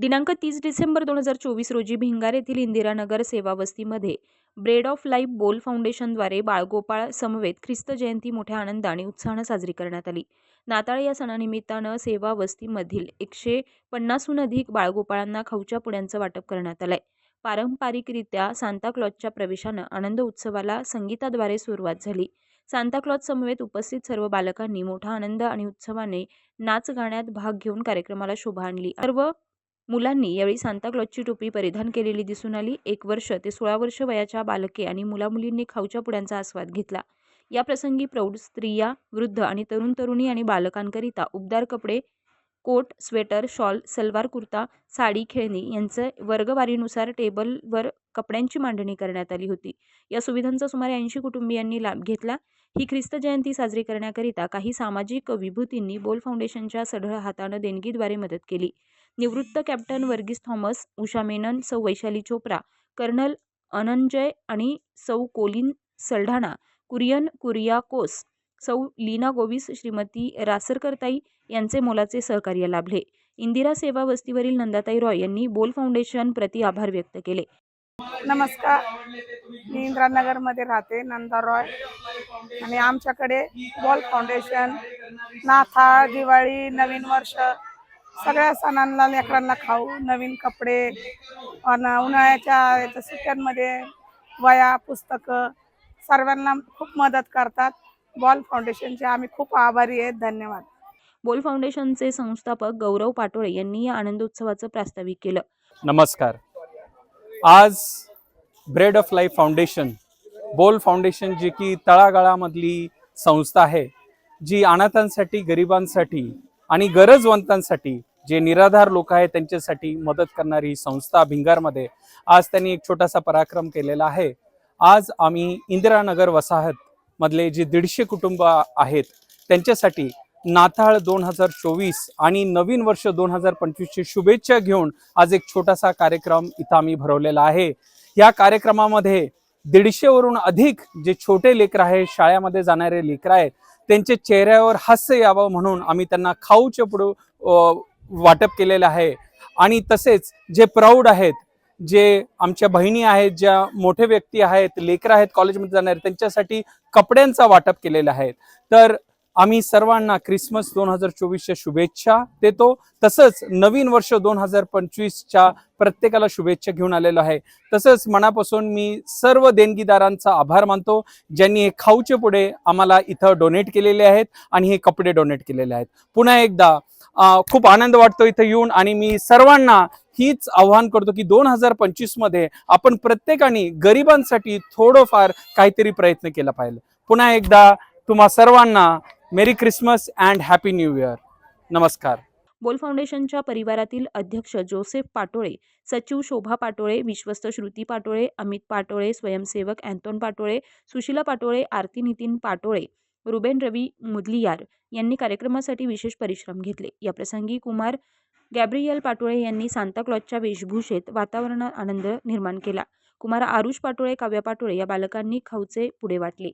दिनांक तीस डिसेंबर दोन हजार चोवीस रोजी भिंगार येथील इंदिरानगर सेवावस्तीमध्ये ब्रेड ऑफ लाईफ बोल फाउंडेशनद्वारे बाळगोपाळ समवेत ख्रिस्त जयंती मोठ्या आनंद आणि उत्साहानं साजरी करण्यात आली. नाताळ या सणानिमित्तानं सेवा वस्तीमधील एकशे पन्नासहून अधिक बाळगोपाळांना खाऊच्या पुड्यांचं वाटप करण्यात आलंय. पारंपरिकरित्या सांताक्लॉजच्या प्रवेशानं आनंद उत्सवाला संगीताद्वारे सुरुवात झाली. सांताक्लॉज समवेत उपस्थित सर्व बालकांनी मोठा आनंद आणि उत्सवाने नाच गाण्यात भाग घेऊन कार्यक्रमाला शोभा आणली. सर्व मुलांनी यावेळी सांताक्लॉजची टोपी परिधान केलेली दिसून आली. एक वर्ष ते सोळा वर्ष वयाच्या बालके आणि मुलामुलींनी खाऊच्या पुड्यांचा आस्वाद घेतला. या प्रसंगी प्रौढ स्त्रिया वृद्ध आणि तरुण तरुणी आणि बालकांकरिता उबदार कपडे coat sweater shawl salwar kurta sari खेळणी यांचं वर्गवारीनुसार टेबलवर कपड्यांची मांडणी करण्यात आली होती. या सुविधांचा सुमारे ऐंशी कुटुंबियांनी लाभ घेतला. ही ख्रिस्त जयंती साजरी करण्याकरिता काही सामाजिक विभूतींनी बोल फाउंडेशनच्या सढळ हातानं देणगीद्वारे मदत केली. निवृत्त कॅप्टन वर्गीस थॉमस उषा मेनन सौ वैशाली चोप्रा कर्नल अनंजय आणि सौ कोलिन सल्ढाणा कुरियन कुरियाकोस सौ लीना गोविस श्रीमती रासरकरताई यांचे मोलाचे सहकार्य लाभले. इंदिरा सेवा वस्तीवरील नंदाताई रॉय यांनी बोल फाउंडेशन प्रति आभार व्यक्त केले. नमस्कार. मी इंद्रानगरमध्ये राहते नंदा रॉय. आणि आमच्याकडे बॉल फाउंडेशन नाथा दिवाळी नवीन वर्ष सगळ्या सणांना लेकरांना खाऊ नवीन कपडे अन उन्हाळ्याच्या याच्या सुट्ट्यांमध्ये वया पुस्तकं सर्वांना खूप मदत करतात. बॉल फाउंडेशनचे आम्ही खूप आभारी आहेत. धन्यवाद. बोल फाउंडेशनचे संस्थापक गौरव पाटोळे यांनी या आनंदोत्सवाचं प्रास्ताविक केलं. नमस्कार. आज bread of life foundation Bol foundation जी की तळागाळामधली संस्था आहे जी अनाथांसाठी गरिबांसाठी आणि गरजवंतांसाठी जे निराधार लोक आहेत त्यांच्यासाठी मदत करणारी ही संस्था भिंगारमध्ये आज त्यांनी एक छोटासा पराक्रम केलेला आहे. आज आम्ही इंदिरानगर वसाहत मधले जे दीडशे कुटुंब आहेत त्यांच्यासाठी नाताळ दोन हजार चोवीस आणि नवीन वर्ष दोन हजार पंचवीसची शुभेच्छा घेऊन आज एक छोटासा कार्यक्रम इथं आम्ही भरवलेला आहे. या कार्यक्रमामध्ये दीडशेवरून अधिक जे छोटे लेकर आहेत शाळेमध्ये जाणारे लेकर आहेत त्यांच्या चेहऱ्यावर हास्य यावं म्हणून आम्ही त्यांना खाऊचे पुढे वाटप केलेलं आहे. आणि तसेच जे प्राऊड आहेत जे आमच्या बहिणी आहेत ज्या मोठे व्यक्ती आहेत लेकरं आहेत कॉलेजमध्ये जाणारे त्यांच्यासाठी कपड्यांचा वाटप केलेला आहे. तर आम्ही सर्वांना क्रिसमस दोन हजार चोवीसच्या शुभेच्छा देतो. तसंच नवीन वर्ष दोन हजार पंचवीसच्या प्रत्येकाला शुभेच्छा घेऊन आलेलो आहे. तसंच मनापासून मी सर्व देणगीदारांचा आभार मानतो ज्यांनी हे खाऊचे पुढे आम्हाला इथं डोनेट केलेले आहेत आणि हे कपडे डोनेट केलेले आहेत. पुन्हा एकदा खूप आनंद वाटतो इथं येऊन आणि मी सर्वांना हीच आव्हान करतो की दोन हजार पंचवीसमध्ये आपण प्रत्येकाने गरिबांसाठी थोडंफार काहीतरी प्रयत्न केला पाहिजे. पुन्हा एकदा तुम्हा सर्वांना merry Christmas and happy new year. नमस्कार. बोल फाउंडेशनच्या परिवारातील अध्यक्ष जोसेफ पाटोळे सचिव शोभा पाटोळे विश्वस्त श्रुती पाटोळे अमित पाटोळे स्वयंसेवक अँथोन पाटोळे सुशीला पाटोळे आरती नितीन पाटोळे रुबेन रवी मुदलियार यांनी कार्यक्रमासाठी विशेष परिश्रम घेतले. या प्रसंगी कुमार गॅब्रियल पाटोळे यांनी सांताक्लॉजच्या वेशभूषेत वातावरणात आनंद निर्माण केला. कुमार आरुष पाटोळे काव्या पाटोळे या बालकांनी खाऊचे पुढे वाटले.